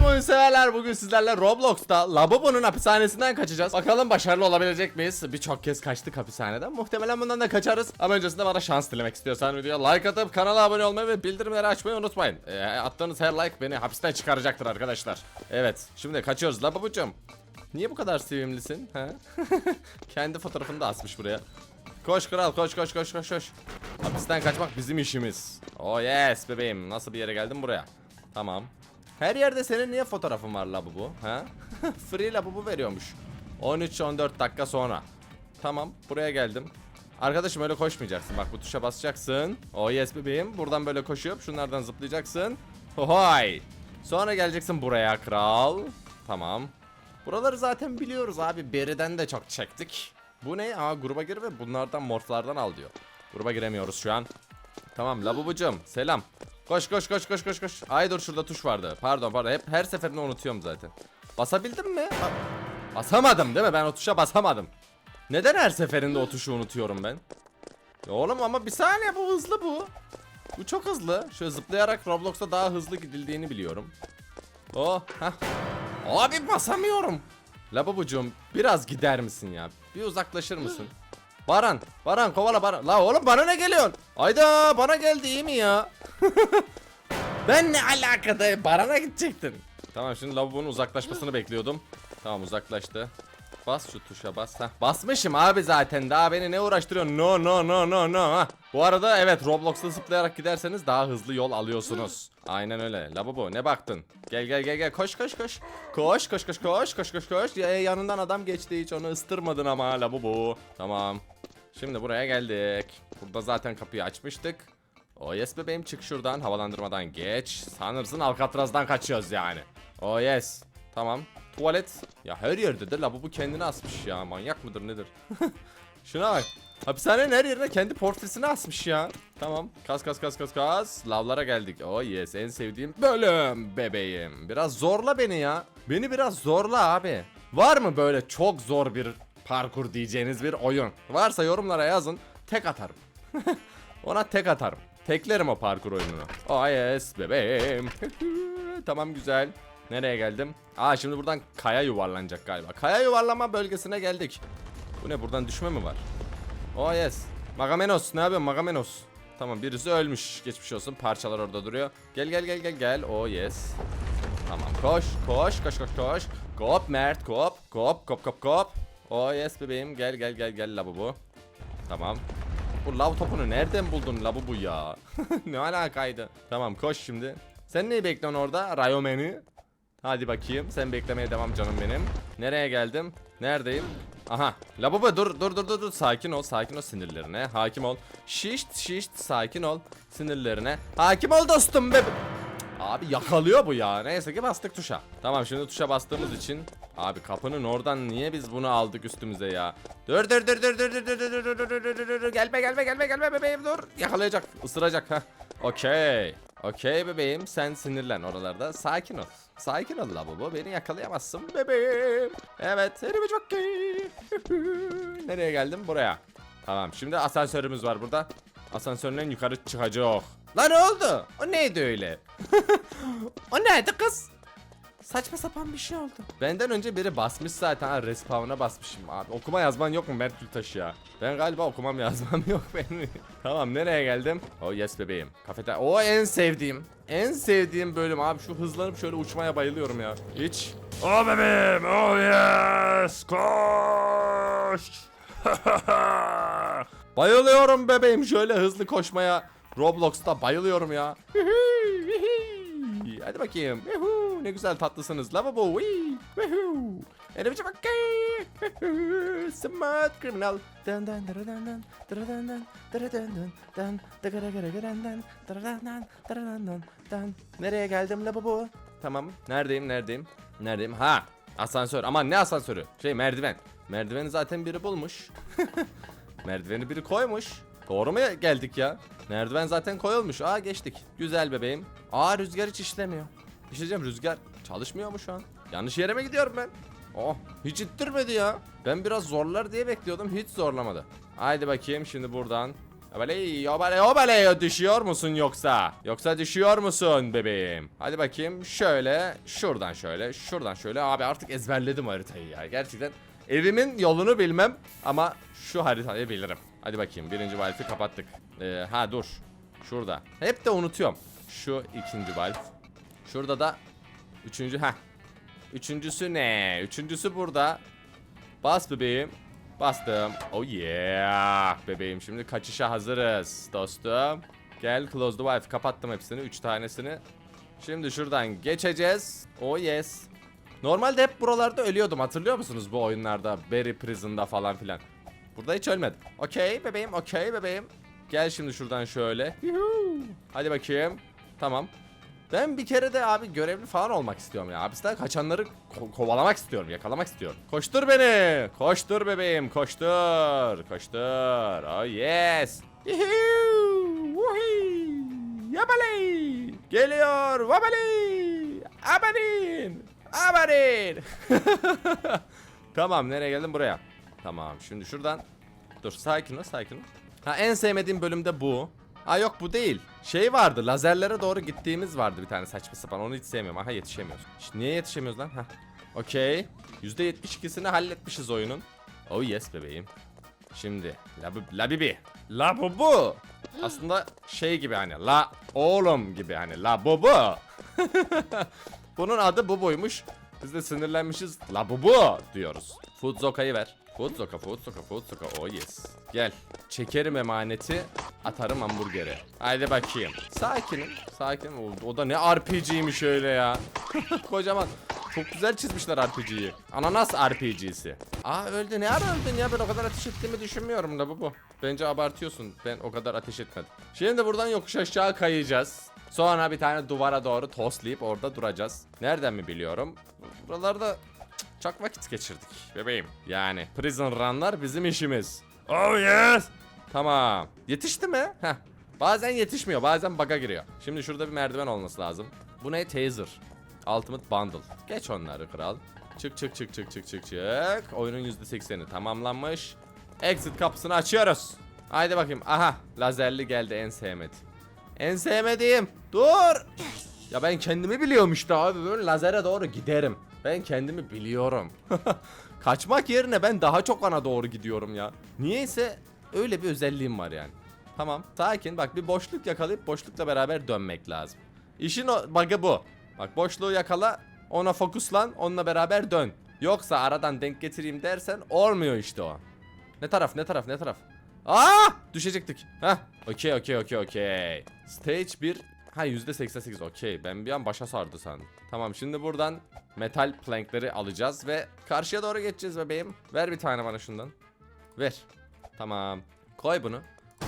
Selam oyun severler. Bugün sizlerle Roblox'ta Labubu'nun hapishanesinden kaçacağız. Bakalım başarılı olabilecek miyiz? Birçok kez kaçtık hapishaneden. Muhtemelen bundan da kaçarız. Ama öncesinde bana şans dilemek istiyorsan videoya like atıp kanala abone olmayı ve bildirimleri açmayı unutmayın. Ee, attığınız her like beni hapisten çıkaracaktır arkadaşlar. Evet, şimdi kaçıyoruz Labubu'cum. Niye bu kadar sevimlisin? Ha? Kendi fotoğrafını da asmış buraya. Koş kral koş koş koş koş koş. Hapisten kaçmak bizim işimiz. Oh yes bebeğim. Nasıl bir yere geldim buraya? Tamam. Her yerde senin niye fotoğrafın var la bu bu? Ha? Free la bu bu veriyormuş. 13-14 dakika sonra. Tamam buraya geldim. Arkadaşım öyle koşmayacaksın. Bak bu tuşa basacaksın. Oh yes bebeğim. Buradan böyle koşup şunlardan zıplayacaksın. Hohoy. Sonra geleceksin buraya kral. Tamam. Buraları zaten biliyoruz abi. Beriden de çok çektik. Bu ne? Aa gruba gir ve bunlardan morflardan al diyor. Gruba giremiyoruz şu an. Tamam labubucum selam. Koş koş koş koş koş koş. Ay dur şurada tuş vardı. Pardon pardon. Hep her seferinde unutuyorum zaten. Basabildim mi? Ba- basamadım değil mi? Ben o tuşa basamadım. Neden her seferinde o tuşu unutuyorum ben? Ya oğlum ama bir saniye bu hızlı bu. Bu çok hızlı. Şöyle zıplayarak Roblox'ta daha hızlı gidildiğini biliyorum. Oh, hah. Abi basamıyorum. Labubucuğum biraz gider misin ya? Bir uzaklaşır mısın? Baran, Baran kovala Baran. La oğlum bana ne geliyorsun? Ayda bana geldi iyi mi ya? ben ne alakada Baran'a gidecektin. Tamam şimdi lavabonun uzaklaşmasını bekliyordum. Tamam uzaklaştı. Bas şu tuşa bas. Heh, basmışım abi zaten. Daha beni ne uğraştırıyorsun? No no no no no. Hah. Bu arada evet Roblox'ta zıplayarak giderseniz daha hızlı yol alıyorsunuz. Aynen öyle. Lavabo ne baktın? Gel gel gel gel koş koş koş. Koş koş koş koş koş koş koş. Ya, yanından adam geçti hiç onu ıstırmadın ama lavabo. Tamam. Şimdi buraya geldik. Burada zaten kapıyı açmıştık. O yes bebeğim çık şuradan havalandırmadan geç. Sanırsın Alcatraz'dan kaçıyoruz yani. O yes. Tamam. Tuvalet. Ya her yerde de lavabo kendini asmış ya. Manyak mıdır nedir? Şuna bak. Hapishanenin her yerine kendi portresini asmış ya. Tamam. Kas kas kas kas kas. Lavlara geldik. Oh yes en sevdiğim bölüm bebeğim. Biraz zorla beni ya. Beni biraz zorla abi. Var mı böyle çok zor bir parkur diyeceğiniz bir oyun? Varsa yorumlara yazın. Tek atarım. Ona tek atarım. Teklerim o parkur oyununu. Oh yes bebeğim. tamam güzel. Nereye geldim? Aa şimdi buradan kaya yuvarlanacak galiba. Kaya yuvarlama bölgesine geldik. Bu ne buradan düşme mi var? Oh yes. Magamenos ne yapıyorsun Magamenos? Tamam birisi ölmüş. Geçmiş olsun. Parçalar orada duruyor. Gel gel gel gel gel. Oh yes. Tamam koş koş koş koş koş. Kop Mert kop kop kop kop kop. Oh yes bebeğim gel gel gel gel labubu. Tamam. Bu lav topunu nereden buldun labubu ya? ne alakaydı? Tamam koş şimdi. Sen neyi bekliyorsun orada? Rayomeni. Hadi bakayım. Sen beklemeye devam canım benim. Nereye geldim? Neredeyim? Aha. Labubu dur dur dur dur dur. Sakin ol. Sakin ol sinirlerine. Hakim ol. Şişt şişt. Sakin ol. Sinirlerine. Hakim ol dostum be. Abi yakalıyor bu ya. Neyse ki bastık tuşa. Tamam şimdi tuşa bastığımız için Abi kapının oradan niye biz bunu aldık üstümüze ya? Dur dur dur dur dur dur dur dur dur dur dur dur dur gelme gelme gelme gelme bebeğim dur. Yakalayacak, ısıracak ha. Okey. Okey bebeğim sen sinirlen oralarda. Sakin ol. Sakin ol la baba beni yakalayamazsın bebeğim. Evet elimi çok. Nereye geldim? Buraya. Tamam şimdi asansörümüz var burada. Asansörden yukarı çıkacak. Lan ne oldu? O neydi öyle? o neydi kız? Saçma sapan bir şey oldu. Benden önce biri basmış zaten. Ha, respawn'a basmışım abi. Okuma yazman yok mu Mert Gültaş ya? Ben galiba okumam yazmam yok benim. tamam nereye geldim? Oh yes bebeğim. Kafete. O en sevdiğim. En sevdiğim bölüm abi. Şu hızlanıp şöyle uçmaya bayılıyorum ya. Hiç. Oh bebeğim, oh yes, koş. Bayılıyorum bebeğim şöyle hızlı koşmaya. Roblox'ta bayılıyorum ya. Hadi bakayım. Yuhu, Ne güzel tatlısınız. Lavabo. Woohoo. Elimize bak. Smart criminal. Dan dan dan dan, dan dan, dan dan, dan, dan, dan dan, dara dan dan, dan. Nereye geldim lavabo? Tamam. Neredeyim neredeyim? Neredeyim? Ha. Asansör. Aman ne asansörü? Şey merdiven. Merdiveni zaten biri bulmuş. Merdiveni biri koymuş. Doğru mu geldik ya? Merdiven zaten koyulmuş. Aa geçtik. Güzel bebeğim. Aa rüzgar hiç işlemiyor. İşleyeceğim rüzgar çalışmıyor mu şu an? Yanlış yere mi gidiyorum ben? Oh hiç ittirmedi ya. Ben biraz zorlar diye bekliyordum hiç zorlamadı. Haydi bakayım şimdi buradan. Obale, obale, obale düşüyor musun yoksa? Yoksa düşüyor musun bebeğim? Hadi bakayım şöyle, şuradan şöyle, şuradan şöyle. Abi artık ezberledim haritayı ya. Gerçekten evimin yolunu bilmem ama şu haritayı bilirim. Hadi bakayım birinci valfi kapattık. Ee, ha dur. Şurada. Hep de unutuyorum. Şu ikinci valf. Şurada da üçüncü. ha. Üçüncüsü ne? Üçüncüsü burada. Bas bebeğim. Bastım. Oh yeah. Bebeğim şimdi kaçışa hazırız dostum. Gel close the wife. Kapattım hepsini. Üç tanesini. Şimdi şuradan geçeceğiz. Oh yes. Normalde hep buralarda ölüyordum hatırlıyor musunuz bu oyunlarda? Berry Prison'da falan filan. Burada hiç ölmedim. Okey bebeğim, okey bebeğim. Gel şimdi şuradan şöyle. Hadi bakayım. Tamam. Ben bir kere de abi görevli falan olmak istiyorum ya. Hapisten kaçanları ko- kovalamak istiyorum, yakalamak istiyorum. Koştur beni. Koştur bebeğim, koştur. Koştur. Oh yes. Yabali. Geliyor. Vabali. Abanin. Abanin. tamam nereye geldim buraya. Tamam şimdi şuradan. Dur sakin ol sakin ol. Ha en sevmediğim bölümde bu. Ha yok bu değil. Şey vardı lazerlere doğru gittiğimiz vardı bir tane saçma sapan onu hiç sevmiyorum. Aha yetişemiyoruz. İşte niye yetişemiyoruz lan? Ha. Okey. %72'sini halletmişiz oyunun. Oh yes bebeğim. Şimdi la, bu- la bibi. La bu bu. Aslında şey gibi hani la oğlum gibi hani la bu bu. Bunun adı bu buymuş. Biz de sinirlenmişiz. La bu bu diyoruz. Food Zoka'yı ver. Food Zoka, Food Zoka. Oh yes. Gel. Çekerim emaneti. Atarım hamburgeri. Haydi bakayım. Sakinim. Sakin. O, o da ne RPG'ymiş öyle ya. Kocaman. Çok güzel çizmişler RPG'yi. Ananas RPG'si. Aa öldü. Ne ara öldün ya? Ben o kadar ateş ettiğimi düşünmüyorum da bu bu. Bence abartıyorsun. Ben o kadar ateş etmedim. Şimdi buradan yokuş aşağı kayacağız. Sonra bir tane duvara doğru toslayıp orada duracağız. Nereden mi biliyorum? Buralarda çok vakit geçirdik bebeğim. Yani prison runlar bizim işimiz. Oh yes. Tamam. Yetişti mi? Heh. Bazen yetişmiyor, bazen bug'a giriyor. Şimdi şurada bir merdiven olması lazım. Bu ne? Taser. Ultimate Bundle. Geç onları kral. Çık çık çık çık çık çık çık. Oyunun %80'i tamamlanmış. Exit kapısını açıyoruz. Haydi bakayım. Aha, lazerli geldi en sevmediğim. En sevmediğim. Dur. Ya ben kendimi biliyorum işte abi. Böyle lazere doğru giderim. Ben kendimi biliyorum. Kaçmak yerine ben daha çok ana doğru gidiyorum ya. Niyeyse öyle bir özelliğim var yani. Tamam sakin bak bir boşluk yakalayıp boşlukla beraber dönmek lazım. İşin o bug'ı bu. Bak boşluğu yakala ona fokuslan onunla beraber dön. Yoksa aradan denk getireyim dersen olmuyor işte o. Ne taraf ne taraf ne taraf? Aa düşecektik. Heh. Okey okey okey okey. Stage 1 Ha %88 okey ben bir an başa sardı sandım. Tamam şimdi buradan metal plankleri alacağız ve karşıya doğru geçeceğiz bebeğim. Ver bir tane bana şundan. Ver. Tamam. Koy bunu.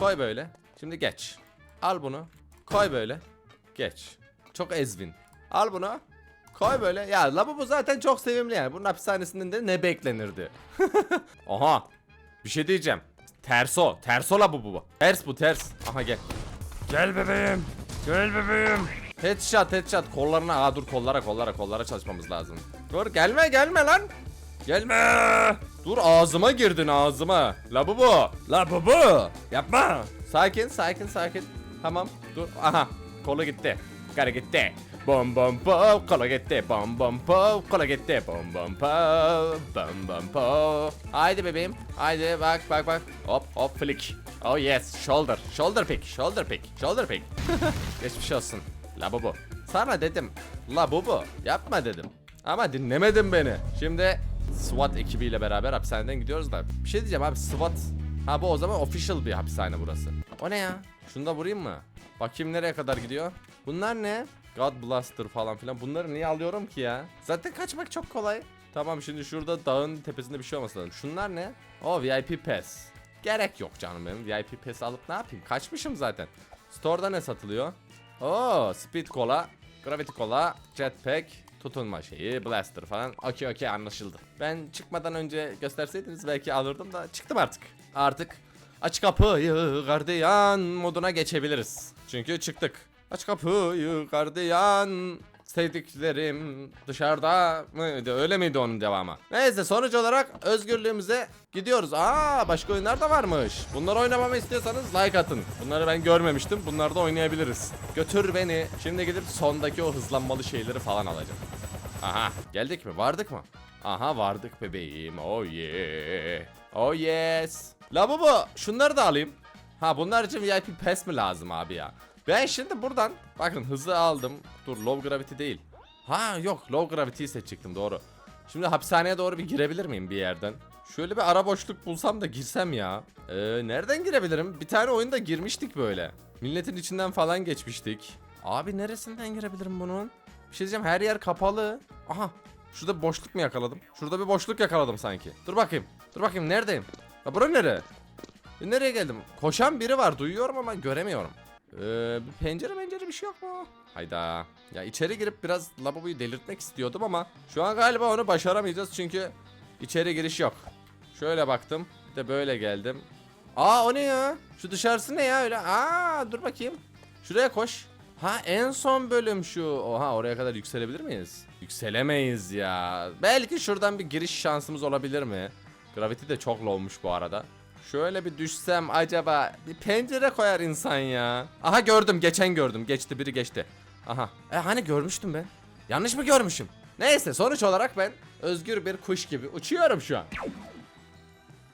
Koy böyle. Şimdi geç. Al bunu. Koy böyle. Geç. Çok ezvin. Al bunu. Koy böyle. Ya lavabo zaten çok sevimli yani. Bunun hapishanesinden de ne beklenirdi? Aha. Bir şey diyeceğim. Terso. Terso lavabo bu. Ters bu ters. Aha gel. Gel bebeğim. Gel bebeğim. Headshot headshot kollarına aa dur kollara kollara kollara çalışmamız lazım. Dur gelme gelme lan. Gelme. Dur ağzıma girdin ağzıma. Labubu. Labubu. Yapma. Sakin sakin sakin. Tamam dur aha kolu gitti. Kara gitti. Bom bom po kola gitti. Bom bom po kola gitti. Bom bom po bom bom po. Haydi bebeğim. Haydi bak bak bak. Hop hop flick. Oh yes shoulder. Shoulder pick. Shoulder pick. Shoulder pick. Geçmiş olsun. Labubu. Sana dedim. Labubu. Yapma dedim. Ama dinlemedin beni. Şimdi SWAT ekibiyle beraber hapishaneden gidiyoruz da. Bir şey diyeceğim abi SWAT. Ha bu o zaman official bir hapishane burası. O ne ya? Şunu da vurayım mı? Bakayım nereye kadar gidiyor. Bunlar ne? God Blaster falan filan. Bunları niye alıyorum ki ya? Zaten kaçmak çok kolay. Tamam şimdi şurada dağın tepesinde bir şey olması lazım. Şunlar ne? O VIP Pass. Gerek yok canım benim. VIP Pass alıp ne yapayım? Kaçmışım zaten. Store'da ne satılıyor? Oo, Speed Cola, Gravity Cola, Jetpack, tutunma şeyi, Blaster falan. Okey okey anlaşıldı. Ben çıkmadan önce gösterseydiniz belki alırdım da çıktım artık. Artık aç kapıyı gardiyan moduna geçebiliriz. Çünkü çıktık. Aç kapıyı gardiyan. Sevdiklerim dışarıda mıydı? Öyle miydi onun devamı? Neyse sonuç olarak özgürlüğümüze gidiyoruz. Aa başka oyunlar da varmış. Bunları oynamamı istiyorsanız like atın. Bunları ben görmemiştim. Bunları da oynayabiliriz. Götür beni. Şimdi gidip sondaki o hızlanmalı şeyleri falan alacağım. Aha geldik mi? Vardık mı? Aha vardık bebeğim. Oh yeah. Oh yes. Lavabo şunları da alayım. Ha bunlar için VIP pass mi lazım abi ya? Ben şimdi buradan bakın hızı aldım. Dur low gravity değil. Ha yok low gravity'yi seçecektim doğru. Şimdi hapishaneye doğru bir girebilir miyim bir yerden? Şöyle bir ara boşluk bulsam da girsem ya. Ee, nereden girebilirim? Bir tane oyunda girmiştik böyle. Milletin içinden falan geçmiştik. Abi neresinden girebilirim bunun? Bir şey diyeceğim her yer kapalı. Aha şurada bir boşluk mu yakaladım? Şurada bir boşluk yakaladım sanki. Dur bakayım. Dur bakayım neredeyim? Ya bura nere? E, nereye geldim? Koşan biri var duyuyorum ama göremiyorum. Ee, bir pencere pencere bir şey yok mu? Hayda. Ya içeri girip biraz lavaboyu delirtmek istiyordum ama şu an galiba onu başaramayacağız çünkü içeri giriş yok. Şöyle baktım. Bir de böyle geldim. Aa o ne ya? Şu dışarısı ne ya öyle? Aa dur bakayım. Şuraya koş. Ha en son bölüm şu. Oha oraya kadar yükselebilir miyiz? Yükselemeyiz ya. Belki şuradan bir giriş şansımız olabilir mi? Gravity de çok lowmuş bu arada. Şöyle bir düşsem acaba bir pencere koyar insan ya. Aha gördüm geçen gördüm. Geçti biri geçti. Aha. E hani görmüştüm ben. Yanlış mı görmüşüm? Neyse sonuç olarak ben özgür bir kuş gibi uçuyorum şu an.